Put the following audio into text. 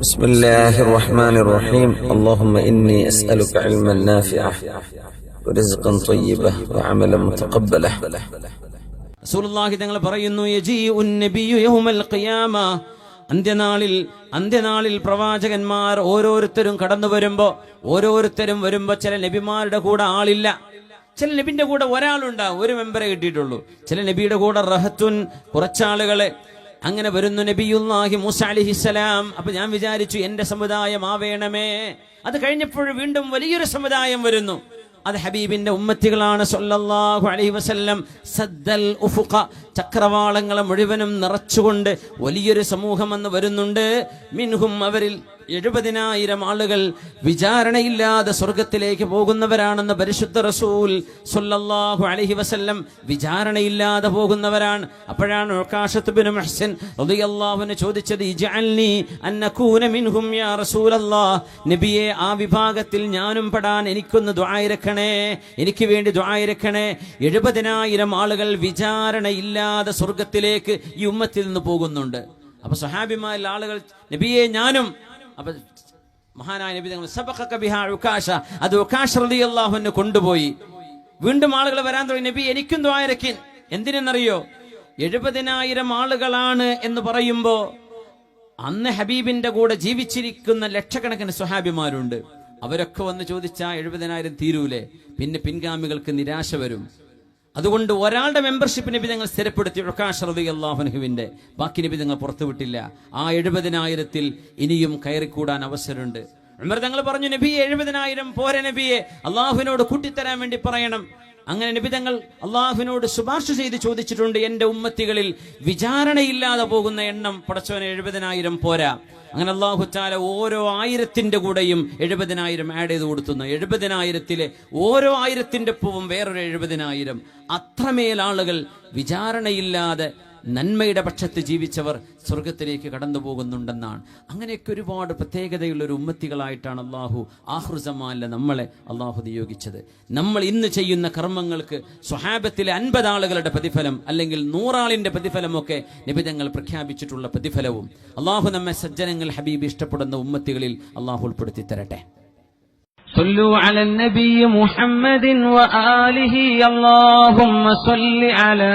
بسم الله الرحمن الرحيم اللهم إني أسألك علما نافعا ورزقا طيبا وعملا متقبلا റസൂലുള്ളാഹി തങ്ങൾ പറയുന്നു യജീഉൻ നബിയ്യു യൗമൽ ഖിയാമ അന്ത്യനാളിൽ അന്ത്യനാളിൽ പ്രവാചകന്മാർ ഓരോരുത്തരും കടന്നു വരുമ്പോ ഓരോരുത്തരും വരുമ്പോ ചില നബിമാരുടെ കൂടെ ആളില്ല ചില നബിന്റെ കൂടെ ഒരാളുണ്ടാവും ഒരു മെമ്പറെ കിട്ടിയിട്ടുള്ളൂ ചില നബിയുടെ കൂടെ റഹത്തുൻ കുറച്ചാളുകളെ അങ്ങനെ വരുന്നു നബിയുല്ലാഹി മൂസ അലിഹിസലാം അപ്പൊ ഞാൻ വിചാരിച്ചു എന്റെ സമുദായം ആവേണമേ. അത് കഴിഞ്ഞപ്പോൾ വീണ്ടും വലിയൊരു സമുദായം വരുന്നു. അത് ഹബീബിന്റെ ഉമ്മത്തികളാണ് സല്ലല്ലാഹു അലൈഹി വസല്ലം. സദ്ദൽ ഉഫുഖ ചക്രവാളങ്ങളെ മുഴുവനും നിറച്ചുകൊണ്ട് വലിയൊരു സമൂഹം എന്ന് വരുന്നുണ്ട്. മിൻഹും അവരിൽ എഴുപതിനായിരം ആളുകൾ വിചാരണയില്ലാതെ സ്വർഗത്തിലേക്ക് പോകുന്നവരാണെന്ന് പരിശുദ്ധ റസൂൽ സുല്ലാഹു അലഹി വസല്ലം വിചാരണയില്ലാതെ പോകുന്നവരാണ്. അപ്പോഴാണ് ഉൾക്കാശത്ത് ബിൻ മുഹ്സിൻ റളിയല്ലാഹുവിന് ചോദിച്ചത് നബിയെ ആ വിഭാഗത്തിൽ ഞാനും പെടാൻ എനിക്കൊന്ന് ദ്വായിരക്കണേ എനിക്ക് വേണ്ടി ദ്വായിരക്കണേ എഴുപതിനായിരം ആളുകൾ വിചാരണയില്ലാതെ സ്വർഗത്തിലേക്ക് ഈ ഉമ്മത്തിൽ നിന്ന് പോകുന്നുണ്ട്. അപ്പൊ സഹാബിമാരിൽ ആളുകൾ നബിയെ ഞാനും അപ്പൊ മഹാനായ നബി തങ്ങൾ സബഖക ബിഹാ ഉകാശ. അത് ഉകാശ അൻഹു കൊണ്ടുപോയി. വീണ്ടും ആളുകൾ വരാൻ തുടങ്ങി. നബി എനിക്കും ദ്വാരക്കിൻ എന്തിനെന്നറിയോ? എഴുപതിനായിരം ആളുകളാണ് എന്ന് പറയുമ്പോ അന്ന് ഹബീബിന്റെ കൂടെ ജീവിച്ചിരിക്കുന്ന ലക്ഷക്കണക്കിന് സ്വഹാബിമാരുണ്ട്. അവരൊക്കെ വന്ന് ചോദിച്ചാൽ എഴുപതിനായിരം തീരൂലേ? പിന്നെ പിൻഗാമികൾക്ക് നിരാശ വരും. അതുകൊണ്ട് ഒരാളുടെ മെമ്പർഷിപ്പ് നബി ഞങ്ങൾ സ്ഥിരപ്പെടുത്തി. അള്ളാഹുനഹുവിന്റെ ബാക്കി നബി ഞങ്ങൾ പുറത്തുവിട്ടില്ല. ആ എഴുപതിനായിരത്തിൽ ഇനിയും കയറിക്കൂടാൻ അവസരമുണ്ട്. ഉമർ തങ്ങൾ പറഞ്ഞു നബിയെ എഴുപതിനായിരം പോരെ നബിയെ. അള്ളാഹുവിനോട് കൂട്ടിത്തരാൻ വേണ്ടി പറയണം. അങ്ങനെ നിബിതങ്ങൾ അള്ളാഹുവിനോട് ശുപാർശ ചെയ്ത് ചോദിച്ചിട്ടുണ്ട് എന്റെ ഉമ്മത്തികളിൽ വിചാരണയില്ലാതെ പോകുന്ന എണ്ണം പടച്ചവന് എഴുപതിനായിരം പോരാ. അങ്ങനെ അള്ളാഹു ചാല ഓരോ ആയിരത്തിന്റെ കൂടെയും എഴുപതിനായിരം ആഡ് ചെയ്ത് കൊടുത്തുന്നു. എഴുപതിനായിരത്തിലെ ഓരോ ആയിരത്തിന്റെ പൂവും വേറൊരു എഴുപതിനായിരം. അത്രമേൽ ആളുകൾ വിചാരണയില്ലാതെ നന്മയുടെ പക്ഷത്ത് ജീവിച്ചവർ സ്വർഗത്തിലേക്ക് കടന്നു പോകുന്നുണ്ടെന്നാണ് അങ്ങനെയൊക്കെ ഒരുപാട് പ്രത്യേകതയുള്ള ഒരു ഉമ്മത്തികളായിട്ടാണ് അള്ളാഹു ആഹ്റുസമാല നമ്മളെ അള്ളാഹു നിയോഗിച്ചത് നമ്മൾ ഇന്ന് ചെയ്യുന്ന കർമ്മങ്ങൾക്ക് സ്വഹാബത്തിലെ അൻപത് ആളുകളുടെ പ്രതിഫലം അല്ലെങ്കിൽ നൂറാളിന്റെ പ്രതിഫലമൊക്കെ നിബിധങ്ങൾ പ്രഖ്യാപിച്ചിട്ടുള്ള പ്രതിഫലവും അള്ളാഹു നമ്മെ സജ്ജനങ്ങൾ ഹബീബ് ഇഷ്ടപ്പെടുന്ന ഉമ്മത്തികളിൽ അള്ളാഹു ഉൾപ്പെടുത്തി തരട്ടെ صلوا على النبي محمد وآله اللهم صل على